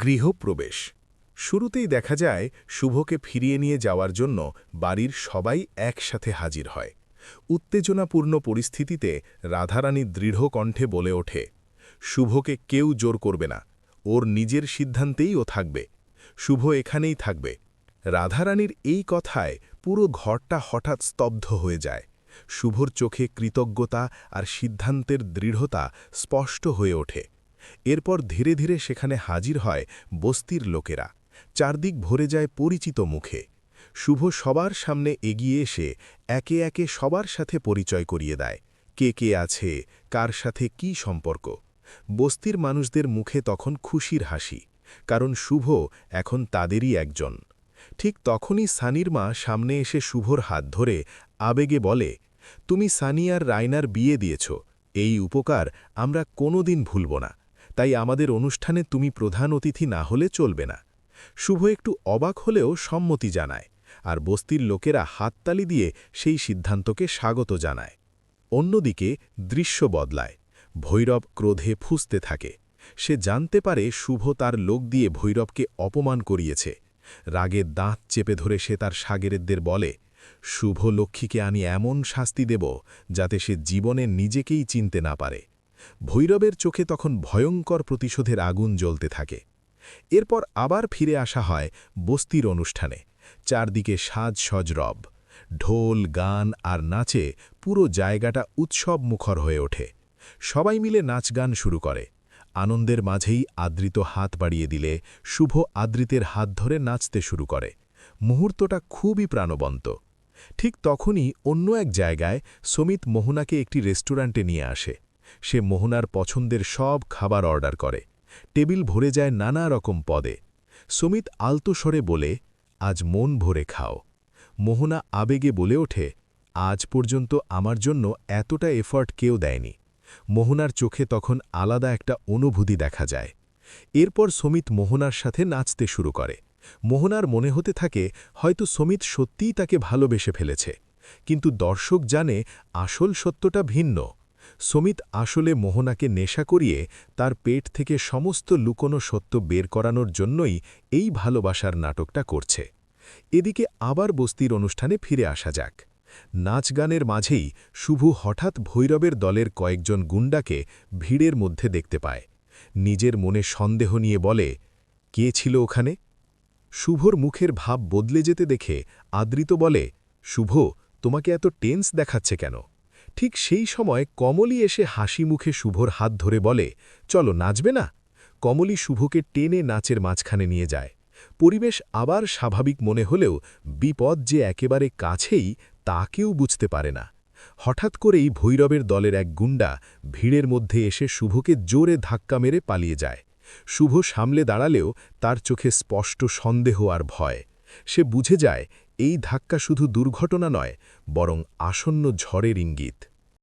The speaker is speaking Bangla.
গৃহপ্রবেশ। শুরুতেই দেখা যায়, শুভকে ফিরিয়ে নিয়ে যাওয়ার জন্য বাড়ির সবাই একসাথে হাজির হয়। উত্তেজনাপূর্ণ পরিস্থিতিতে রাধারানী দৃঢ় কণ্ঠে বলে ওঠে, শুভকে কেউ জোর করবে না। ওর নিজের সিদ্ধান্তেই ও থাকবে। শুভ এখানেই থাকবে। রাধারানীর এই কথায় পুরো ঘরটা হঠাৎ স্তব্ধ হয়ে যায়। শুভর চোখে কৃতজ্ঞতা আর সিদ্ধান্তের দৃঢ়তা স্পষ্ট হয়ে ওঠে। এরপর ধীরে ধীরে সেখানে হাজির হয় বস্তির লোকেরা। চারদিক ভরে যায় পরিচিত মুখে। শুভ সবার সামনে এগিয়ে এসে একে একে সবার সাথে পরিচয় করিয়ে দেয়। কে কে আছে? কার সাথে কি সম্পর্ক? বস্তির মানুষদের মুখে তখন খুশির হাসি, কারণ শুভ এখন তাদেরই একজন। ঠিক তখনই সানির মা সামনে এসে শুভর হাত ধরে আবেগে বলে, তুমি সানি আর রায়নার বিয়ে দিয়েছ। এই উপকার আমরা কোনোদিন ভুলব না। তাই আমাদের অনুষ্ঠানে তুমি প্রধান অতিথি না হলে চলবে না। শুভ একটু অবাক হলেও সম্মতি জানায়, আর বস্তির লোকেরা হাততালি দিয়ে সেই সিদ্ধান্তকে স্বাগত জানায়। অন্যদিকে দৃশ্য বদলায়, ভৈরব ক্রোধে ফুসতে থাকে। সে জানতে পারে শুভ তার লোক দিয়ে ভৈরবকে অপমান করিয়েছে। রাগে দাঁত চেপে ধরে সে তার সাগেরেদের বলে, শুভ লক্ষ্মীকে আমি এমন শাস্তি দেব যাতে সে জীবনে নিজেকেই চিনতে না পারে। ভৈরবের চোখে তখন ভয়ঙ্কর প্রতিশোধের আগুন জ্বলতে থাকে। এরপর আবার ফিরে আসা হয় বস্তির অনুষ্ঠানে। চারদিকে সাজ সজ রব। ঢোল, গান আর নাচে পুরো জায়গাটা উৎসব মুখর হয়ে ওঠে। সবাই মিলে নাচ গান শুরু করে। আনন্দের মাঝেই আদৃত হাত বাড়িয়ে দিলে শুভ আদৃতের হাত ধরে নাচতে শুরু করে। মুহূর্তটা খুবই প্রাণবন্ত। ঠিক তখনই অন্য এক জায়গায় সমিত মোহনাকে একটি রেস্টুরেন্টে নিয়ে আসে। সে মোহনার পছন্দের সব খাবার অর্ডার করে। টেবিল ভরে যায় নানা রকম পদে। সমিত আলতোস্বরে বলে, আজ মন ভরে খাও। মোহনা আবেগে বলে ওঠে, আজ পর্যন্ত আমার জন্য এতটা এফর্ট কেউ দেয়নি। মোহনার চোখে তখন আলাদা একটা অনুভূতি দেখা যায়। এরপর সমিত মোহনার সাথে নাচতে শুরু করে। মোহনার মনে হতে থাকে, হয়তো সমিত সত্যিই তাকে ভালোবেসে ফেলেছে। কিন্তু দর্শক জানে আসল সত্যটা ভিন্ন। সমিত আসলে মোহনাকে নেশা করিয়ে তার পেট থেকে সমস্ত লুকোনো সত্য বের করানোর জন্যই এই ভালোবাসার নাটকটা করছে। এদিকে আবার বস্তির অনুষ্ঠানে ফিরে আসা যাক। নাচ গানের মাঝেই শুভ হঠাৎ ভৈরবের দলের কয়েকজন গুন্ডাকে ভিড়ের মধ্যে দেখতে পায়। নিজের মনে সন্দেহ নিয়ে বলে, কে ছিল ওখানে? শুভর মুখের ভাব বদলে যেতে দেখে আদৃত বলে, শুভ, তোমাকে এত টেন্স দেখাচ্ছে কেন? ঠিক সেই সময় কমলি এসে হাসি মুখে শুভর হাত ধরে বলে, চলো, নাচবে না? কমলি শুভকে টেনে নাচের মাঝখানে নিয়ে যায়। পরিবেশ আবার স্বাভাবিক মনে হলেও বিপদ যে একেবারে কাছেই তা কেউ বুঝতে পারে না। হঠাৎ করেই ভৈরবের দলের এক গুন্ডা ভিড়ের মধ্যে এসে শুভকে জোরে ধাক্কা মেরে পালিয়ে যায়। শুভ সামলে দাঁড়ালেও তার চোখে স্পষ্ট সন্দেহ আর ভয়। সে বুঝে যায় এই ধাক্কা শুধু দুর্ঘটনা নয় বরং আসন্ন ঝড়ের ইঙ্গিত।